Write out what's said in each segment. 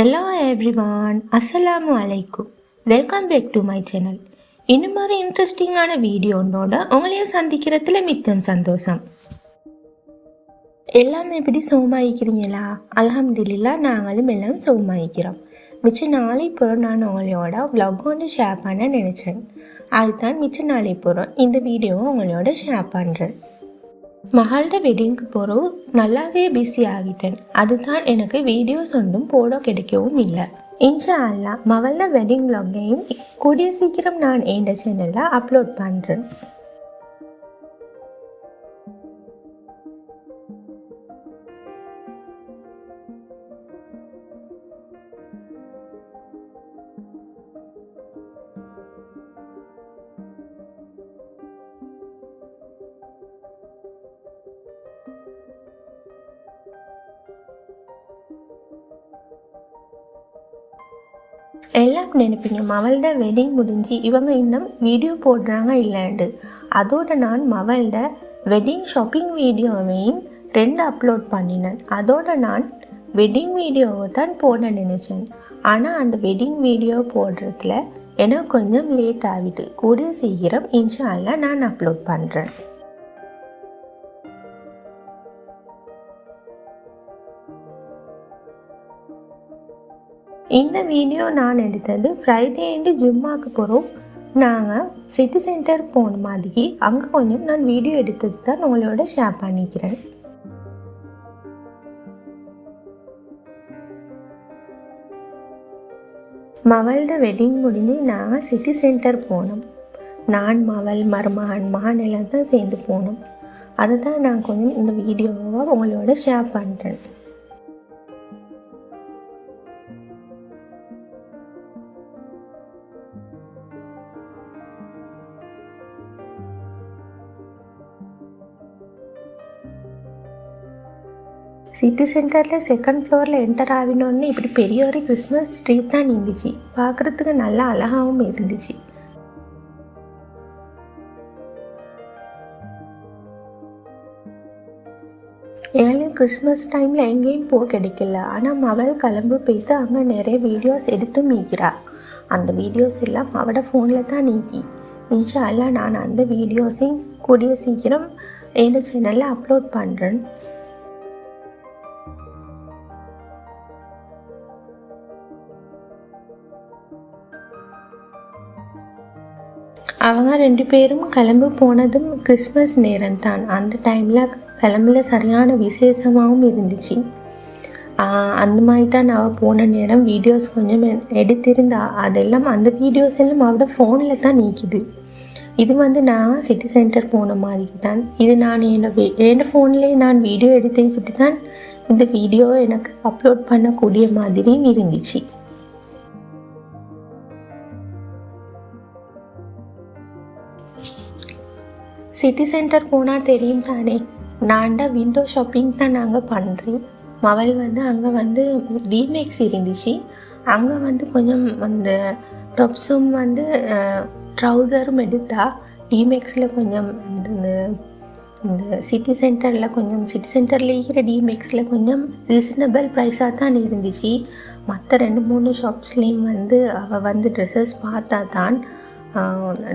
Hello everyone அஸ்ஸலாமு அலைக்கும் welcome back to my channel இன்னும் மாதிரி இன்ட்ரெஸ்டிங்கான வீடியோனோட உங்களையும் சந்திக்கிறதுல மிச்சம் சந்தோஷம். எல்லாமே எப்படி சோமாயிக்கிறீங்களா? அலமதுல்லா நாங்களும் எல்லாம் சோமாயிக்கிறோம். மிச்ச நாளை போகிறோம் நான் உங்களோட வ்ளாக் ஒன்று ஷேர் பண்ண நினச்சேன். அதுதான் மிச்ச நாளை போகிறோம் இந்த வீடியோவை உங்களோட ஷேர் பண்ணுறேன் மகளோட வெட்டிங்க்கு போகிறோம் நல்லாவே பிஸி ஆகிட்டேன். அதுதான் எனக்கு வீடியோஸ் ஒன்றும் போட கிடைக்கவும் இல்லை. இன்ஷா அல்லா மகளோட வெட்டிங் vlog-ஐயும் கூடிய சீக்கிரம் நான் என் சேனலில் அப்லோட் பண்ணுறேன் எல்லாம் நினைப்பீங்க. மவளோட வெட்டிங் முடிஞ்சு இவங்க இன்னும் வீடியோ போடுறாங்க இல்லைண்டு. அதோட நான் மவளோட வெட்டிங் ஷாப்பிங் வீடியோவையும் ரெண்டு அப்லோட் பண்ணினேன். அதோட நான் வெட்டிங் வீடியோவை தான் போட நினச்சேன். ஆனால் அந்த வெட்டிங் வீடியோ போடுறதுல எனக்கு கொஞ்சம் லேட் ஆகிட்டு கூடிய சீக்கிரம் இன்ஷால்லாம் நான் அப்லோட் பண்ணுறேன் இந்த வீடியோ நான் எடுத்தது ஃப்ரைடே அண்டு ஜும்மாக்கு போகிறோம் நாங்கள் சிட்டி சென்டர் போன மாதிரி அங்கே கொஞ்சம் நான் வீடியோ எடுத்தது தான் உங்களோட ஷேர் பண்ணிக்கிறேன். மவளோட வெட்டிங் முடிஞ்சு நாங்கள் சிட்டி சென்டர் போனோம். நான் மவள் மருமகன் மகன் எல்லாம் தான் சேர்ந்து போனோம். அதை தான் நான் கொஞ்சம் இந்த வீடியோவை உங்களோட ஷேர் பண்ணுறேன் சிட்டி சென்டரில் செகண்ட் ஃப்ளோரில் என்டர் ஆகினோடனே இப்படி பெரிய ஒரு கிறிஸ்மஸ் ட்ரீ தான் இருந்துச்சு பார்க்குறதுக்கு நல்லா அழகாகவும் இருந்துச்சு. ஏழையும் கிறிஸ்மஸ் டைமில் எங்கேயும் போக கிடைக்கல. ஆனால் மவள் கிளம்பு போய்த்து அங்கே நிறைய வீடியோஸ் எடுத்து நீக்கிறா அந்த வீடியோஸ் எல்லாம் அவட ஃபோனில் தான் நீக்கி. இன்ஷா நான் அந்த வீடியோஸையும் கூடிய சீக்கிரம் என்னோட சேனலில் அப்லோட் பண்ணுறேன் அவங்க ரெண்டு பேரும் கிளம்பு போனதும் கிறிஸ்மஸ் நேரம்தான். அந்த டைமில் கிளம்புல சரியான விசேஷமாகவும் இருந்துச்சு. அந்த மாதிரி தான் அவள் போன நேரம் வீடியோஸ் கொஞ்சம் எடுத்திருந்தா. அதெல்லாம் அந்த வீடியோஸ் எல்லாம் அவட ஃபோனில் தான் நீக்குது. இது வந்து நான் சிட்டி சென்டர் போன மாதிரி தான் இது நான் என்னோட என் ஃபோன்லேயே நான் வீடியோ எடுத்து வச்சுட்டு தான் இந்த வீடியோ எனக்கு அப்லோட் பண்ணக்கூடிய மாதிரியும் இருந்துச்சு. சிட்டி சென்டர் போனால் தெரியும் தானே. நான்டா விண்டோ ஷாப்பிங் தான் நாங்கள் பண்ணுறோம் மவள் வந்து அங்கே வந்து டிமேக்ஸ் இருந்துச்சு. அங்கே வந்து கொஞ்சம் அந்த டப்ஸும் வந்து ட்ரௌசரும் எடுத்தா டிமேக்ஸில் கொஞ்சம் இந்த இந்த- இந்த சிட்டி சென்டரில் கொஞ்சம் சிட்டி சென்டரில் இருக்கிற டிமேக்ஸில் கொஞ்சம் ரீசனபிள் ப்ரைஸாக தான் இருந்துச்சு. மற்ற ரெண்டு மூணு ஷாப்ஸ்லேயும் வந்து அவள் வந்து ட்ரெஸ்ஸஸ் பார்த்தா தான்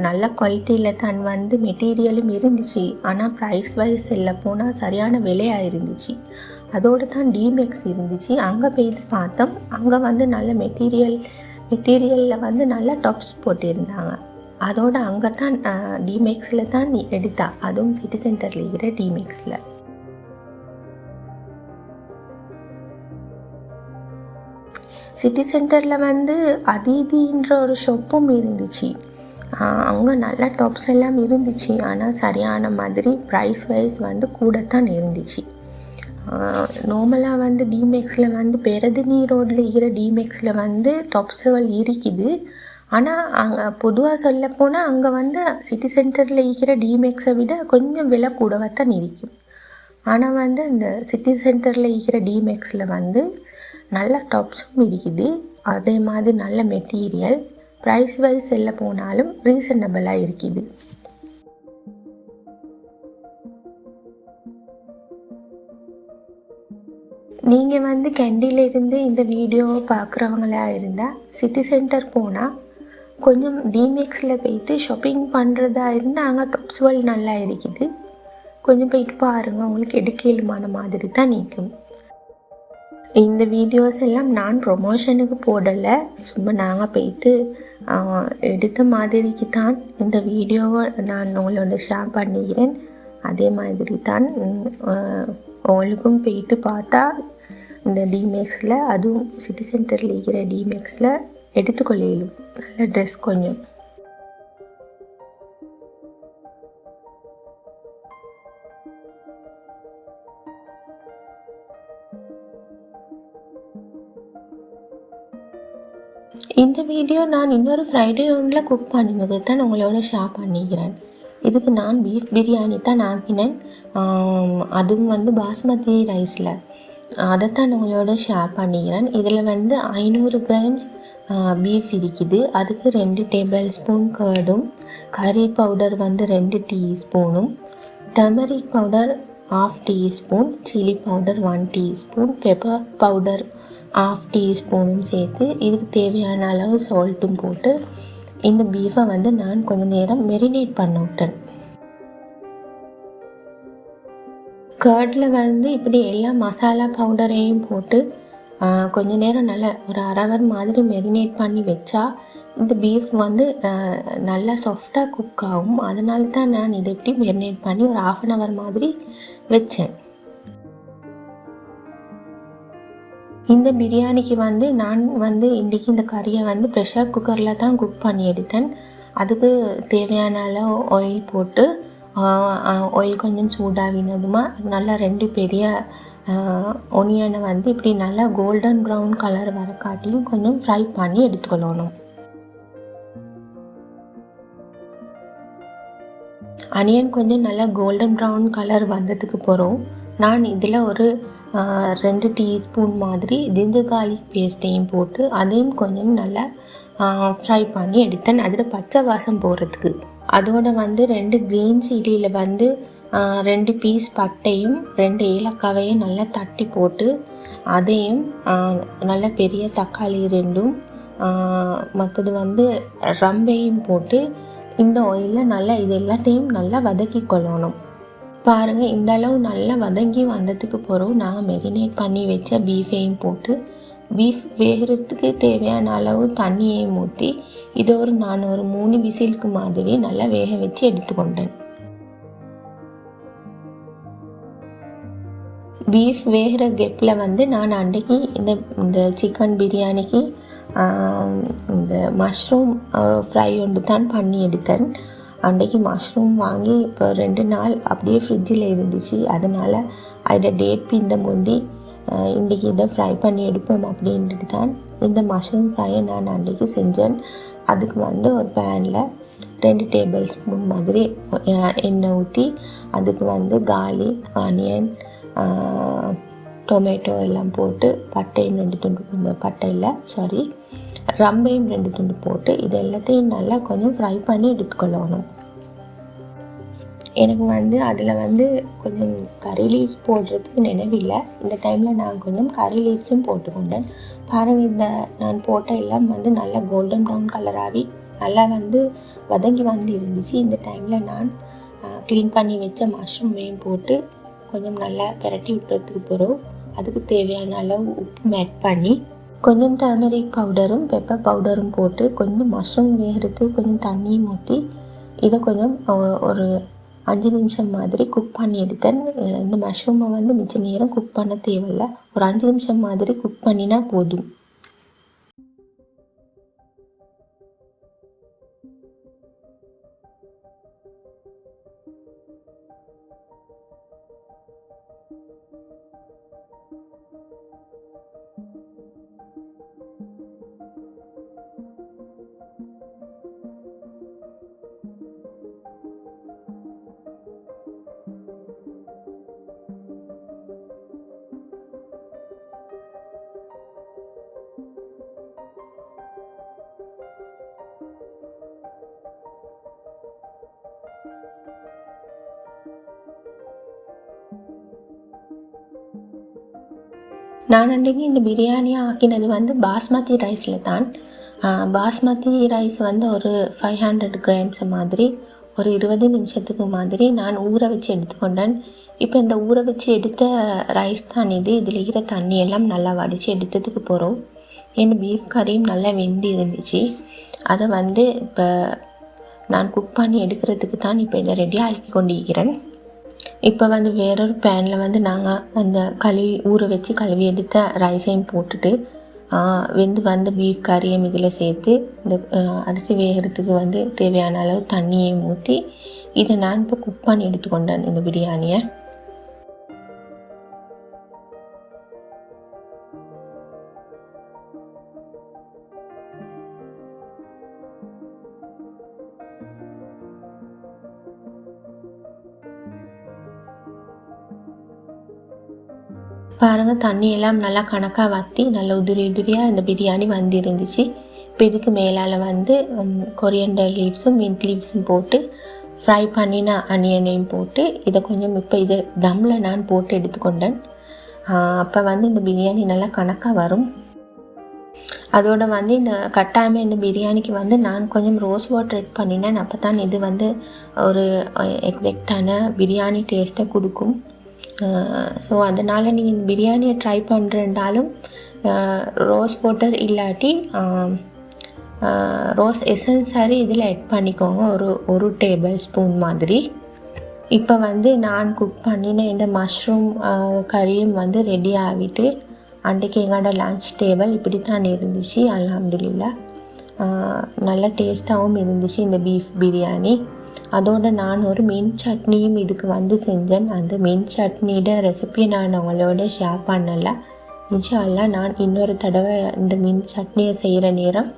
நல்ல குவாலிட்டியில் தான் வந்து மெட்டீரியலும் இருந்துச்சு. ஆனால் ப்ரைஸ் வைஸ் எல்லாம் போனால் சரியான விலையாக இருந்துச்சு. அதோடு தான் டிமெக்ஸ் இருந்துச்சு. அங்கே போயிட்டு பார்த்தோம். அங்கே வந்து நல்ல மெட்டீரியல் மெட்டீரியலில் வந்து நல்ல டாப்ஸ் போட்டிருந்தாங்க. அதோட அங்கே தான் டிமெக்ஸில் தான் நீ எடுத்தா. அதுவும் சிட்டி சென்டரில் இருக்கிற டிமெக்ஸில் சிட்டி சென்டரில் வந்து அதிதின்ற ஒரு ஷாப்பும் இருந்துச்சு. அங்கே நல்ல டாப்ஸ் எல்லாம் இருந்துச்சு. ஆனால் சரியான மாதிரி ப்ரைஸ் வைஸ் வந்து கூடத்தான் இருந்துச்சு. நார்மலாக வந்து டிமேக்ஸில் வந்து பெரதினி ரோட்டில் இருக்கிற டிமேக்ஸில் வந்து டாப்ஸுகள் இருக்குது. ஆனால் அங்கே பொதுவாக சொல்லப்போனால் அங்கே வந்து சிட்டி சென்டரில் இருக்கிற டிமேக்ஸை விட கொஞ்சம் விலை கூடவாக தான் இருக்கும். ஆனால் வந்து அந்த சிட்டி சென்டரில் இருக்கிற டிமேக்ஸில் வந்து நல்ல டாப்ஸும் இருக்குது. அதே மாதிரி நல்ல மெட்டீரியல் ப்ரைஸ் வைஸ் செல்ல போனாலும் ரீசனபிளாக இருக்குது. நீங்கள் வந்து கண்டியிலிருந்து இந்த வீடியோவை பார்க்குறவங்களா இருந்தால் சிட்டி சென்டர் போனால் கொஞ்சம் டிமெக்ஸில் போயிட்டு ஷாப்பிங் பண்ணுறதா இருந்தால் அங்கே டாப்ஸ் நல்லா இருக்குது. கொஞ்சம் போயிட்டு பாருங்கள் உங்களுக்கு எடுக்கலுமான மாதிரி தான் நிற்கும். இந்த வீடியோஸ் எல்லாம் நான் ப்ரொமோஷனுக்கு போடலை. சும்மா நாங்கள் போயிட்டு எடுத்த மாதிரிக்கு தான் இந்த வீடியோவை நான் உங்களோட ஷேர் பண்ணிக்கிறேன். அதே மாதிரி தான் உங்களுக்கும் போயிட்டு பார்த்தா இந்த டிமேக்ஸில் அதுவும் சிட்டி சென்டரில் இருக்கிற டிமேக்ஸில் எடுத்துக்கொள்ளும் நல்ல ட்ரெஸ் கொஞ்சம். இந்த வீடியோ நான் இன்னொரு ஃப்ரைடே ஒன்றில் குக் பண்ணினது தான் உங்களோட ஷேர் பண்ணிக்கிறேன். இதுக்கு நான் பீஃப் பிரியாணி தான் ஆக்கினேன். அதுவும் வந்து பாஸ்மதி ரைஸில் அதைத்தான் உங்களோட ஷேர் பண்ணிக்கிறேன். இதில் வந்து ஐநூறு கிராம்ஸ் பீஃப் இருக்குது. அதுக்கு ரெண்டு டேபிள் ஸ்பூன் கர்டும் கறி பவுடர் வந்து ரெண்டு டீஸ்பூனும் turmeric powder half teaspoon chilli powder one teaspoon pepper powder half டீஸ்பூனும் சேர்த்து இதுக்கு தேவையான அளவு சால்ட்டும் போட்டு இந்த பீஃபை வந்து நான் கொஞ்சம் நேரம் மெரினேட் பண்ண விட்டேன். கர்டில் வந்து இப்படி எல்லா மசாலா பவுடரையும் போட்டு கொஞ்ச நேரம் நல்லா ஒரு அரை மாதிரி மெரினேட் பண்ணி வச்சா இந்த பீஃப் வந்து நல்லா சாஃப்டாக குக் ஆகும். அதனால தான் நான் இதை இப்படி மெரினேட் பண்ணி ஒரு ஆஃப் அன் ஹவர் மாதிரி வச்சேன். இந்த பிரியாணிக்கு வந்து நான் வந்து இன்றைக்கி இந்த கறியை வந்து ப்ரெஷர் குக்கரில் தான் குக் பண்ணி எடுத்தேன். அதுக்கு தேவையான அளவு ஆயில் போட்டு ஆயில் கொஞ்சம் சூடாகினதுமா நல்லா ரெண்டு பெரிய ஒனியனை வந்து இப்படி நல்லா கோல்டன் ப்ரௌன் கலர் வர காட்டியும் கொஞ்சம் ஃப்ரை பண்ணி எடுத்துக்கொள்ளணும். அனியன் கொஞ்சம் நல்லா கோல்டன் ப்ரௌன் கலர் வந்ததுக்கு போகிறோம் நான் இதில் ஒரு ரெண்டு டீஸ்பூன் மாதிரி ஜிஞ்சர் கார்லிக் பேஸ்ட்டையும் போட்டு அதையும் கொஞ்சம் நல்லா ஃப்ரை பண்ணி எடுத்தேன். அதில் பச்சை வாசம் போகிறதுக்கு அதோட வந்து ரெண்டு க்ரீன் சில்லியில் வந்து ரெண்டு பீஸ் பட்டையும் ரெண்டு ஏலக்காவையும் நல்லா தட்டி போட்டு அதையும் நல்ல பெரிய தக்காளி ரெண்டும் மற்றது வந்து ரம்பையும் போட்டு இந்த ஆயிலில் நல்லா இது எல்லாத்தையும் நல்லா வதக்கி கொள்ளணும் பாருங்கள் இந்த அளவு நல்லா வதங்கி வந்ததுக்கு பிறகு நாங்கள் மெரினேட் பண்ணி வச்ச பீஃபையும் போட்டு பீஃப் வேகிறதுக்கு தேவையான அளவு தண்ணியையும் ஊற்றி இதை ஒரு நான் ஒரு மூணு விசிலுக்கு மாதிரி நல்லா வேக வச்சு எடுத்துக்கொண்டேன். பீஃப் வேகிற கெப்பில் வந்து நான் அன்றைக்கி இந்த இந்த சிக்கன் பிரியாணிக்கு இந்த மஷ்ரூம் ஃப்ரை ஒன்று தான் பண்ணி எடுத்தேன். அன்றைக்கி மஷ்ரூம் வாங்கி இப்போ ரெண்டு நாள் அப்படியே ஃப்ரிட்ஜில் இருந்துச்சு. அதனால் அதில் டேட் பிந்த முந்தி இன்றைக்கி இதை ஃப்ரை பண்ணி எடுப்போம் அப்படின்ட்டு தான் இந்த மஷ்ரூம் ஃப்ரையை நான் அன்றைக்கி செஞ்சேன். அதுக்கு வந்து ஒரு பேனில் ரெண்டு டேபிள் ஸ்பூன் மாதிரி எண்ணெய் ஊற்றி அதுக்கு வந்து காலி ஆனியன் டொமேட்டோ எல்லாம் போட்டு பட்டையும் ரெண்டு துண்டு பட்டையில் சாரி ரம்பையும் ரெண்டு துண்டு போட்டு இது எல்லாத்தையும் நல்லா கொஞ்சம் ஃப்ரை பண்ணி எடுத்துக்கொள்ளணும். எனக்கு வந்து அதில் வந்து கொஞ்சம் கறி லீவ்ஸ் போடுறதுக்கு நினைவில்லை இந்த டைமில் நான் கொஞ்சம் கறி லீவ்ஸும் போட்டுக்கொண்டேன். பாருங்கள் இந்த நான் போட்ட எல்லாம் வந்து நல்லா கோல்டன் ப்ரௌன் கலராகி நல்லா வந்து வதங்கி வந்து இருந்துச்சு. இந்த டைமில் நான் க்ளீன் பண்ணி வச்ச மஷ்ரூமையும் போட்டு கொஞ்சம் நல்லா பிரட்டி விட்டுறதுக்கு போகிறோம் அதுக்கு தேவையான அளவு உப்பு மேட் பண்ணி கொஞ்சம் டர்மெரிக் பவுடரும் பெப்பர் பவுடரும் போட்டு கொஞ்சம் மஷ்ரூம் வேகிறதுக்கு கொஞ்சம் தண்ணியும் ஊற்றி இதை கொஞ்சம் ஒரு அஞ்சு நிமிஷம் மாதிரி குக் பண்ணி எடுத்தேன். இந்த மஷ்ரூமை வந்து மிச்ச நேரம் குக் பண்ண தேவையில்ல. ஒரு அஞ்சு நிமிஷம் மாதிரி குக் பண்ணினா போதும். நான் அன்றைக்கி இந்த பிரியாணியாக ஆக்கினது வந்து பாஸ்மதி ரைஸில் தான். பாஸ்மதி ரைஸ் வந்து ஒரு ஃபைவ் ஹண்ட்ரட் கிராம்ஸ் மாதிரி ஒரு இருபது நிமிஷத்துக்கு மாதிரி நான் ஊற வச்சு எடுத்துக்கொண்டேன். இப்போ இந்த ஊற வச்சு எடுத்த ரைஸ் தான் இது. இதில் இருக்கிற தண்ணி எல்லாம் நல்லா வடித்து எடுத்ததுக்கு போகிறோம். என் பீஃப் கறியும் நல்லா வெந்து இருந்துச்சு. அதை வந்து இப்போ நான் குக் பண்ணி எடுக்கிறதுக்கு தான் இப்போ இதை ரெடி ஆக்கி கொண்டிருக்கிறேன் இப்போ வந்து வேறொரு பேனில் வந்து நாங்கள் அந்த கழுவி ஊற வச்சு கழுவி எடுத்த ரைஸையும் போட்டுட்டு வெந்து வந்த பீஃப் கறியும் இதில் சேர்த்து இந்த அரிசி வேகிறதுக்கு வந்து தேவையான அளவு தண்ணியையும் ஊற்றி இதை நான் இப்போ குக் பண்ணி எடுத்துக்கொண்டேன் இந்த பிரியாணியை. பாருங்கள் தண்ணியெல்லாம் நல்லா கணக்காக வற்றி நல்லா உதிரி உதிரியாக இந்த பிரியாணி வந்துருந்துச்சு. இப்போ இதுக்கு மேலால் வந்து கொரியண்டர் லீவ்ஸும் மின்ட் லீவ்ஸும் போட்டு ஃப்ரை பண்ணின அனியனையும் போட்டு இதை கொஞ்சம் இப்போ இது தம்மில் நான் போட்டு எடுத்துக்கொண்டேன். அப்போ வந்து இந்த பிரியாணி நல்லா கணக்காக வரும். அதோட வந்து இந்த கட்டாயமாக இந்த பிரியாணிக்கு வந்து நான் கொஞ்சம் ரோஸ் வாட்டர் எட் பண்ணினேன். அப்போ தான் இது வந்து ஒரு எக்ஸாக்டான பிரியாணி டேஸ்ட்டை கொடுக்கும். ஸோ அதனால் நீங்கள் இந்த பிரியாணியை ட்ரை பண்ணுறேன்னாலும் ரோஸ் வாட்டர் இல்லாட்டி ரோஸ் எசன்ஸ் சாரி இதில் எட் பண்ணிக்கோங்க. ஒரு ஒரு டேபிள் ஸ்பூன் மாதிரி. இப்போ வந்து நான் குக் பண்ணின இந்த மஷ்ரூம் கறியும் வந்து ரெடி ஆகிட்டு அன்றைக்கு எங்களோட லன்ச் டேபிள் இப்படி தான் இருந்துச்சு அல்ஹம்துலில்லா நல்ல டேஸ்ட்டாகவும் இருந்துச்சு இந்த பீஃப் பிரியாணி. அதோட நான் ஒரு மீன் சட்னியும் இதுக்கு வந்து செஞ்சேன். அந்த மீன் சட்னியோட ரெசிபி நான் உங்களோட ஷேர் பண்ணலை. இன்ஷா அல்லா நான் இன்னொரு தடவை இந்த மீன் சட்னியை செய்கிற நேரம்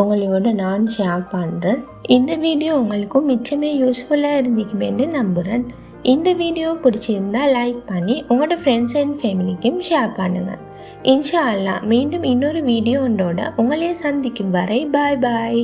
உங்களோட நான் ஷேர் பண்ணுறேன் இந்த வீடியோ உங்களுக்கும் மிச்சமே யூஸ்ஃபுல்லாக இருந்துக்குமேன்னு நம்புகிறேன் இந்த வீடியோ பிடிச்சிருந்தா லைக் பண்ணி உங்களோட ஃப்ரெண்ட்ஸ் அண்ட் ஃபேமிலிக்கும் ஷேர் பண்ணுங்கள் இன்ஷா அல்லா மீண்டும் இன்னொரு வீடியோண்டோட உங்களையே சந்திக்கும் வரை பாய் பாய்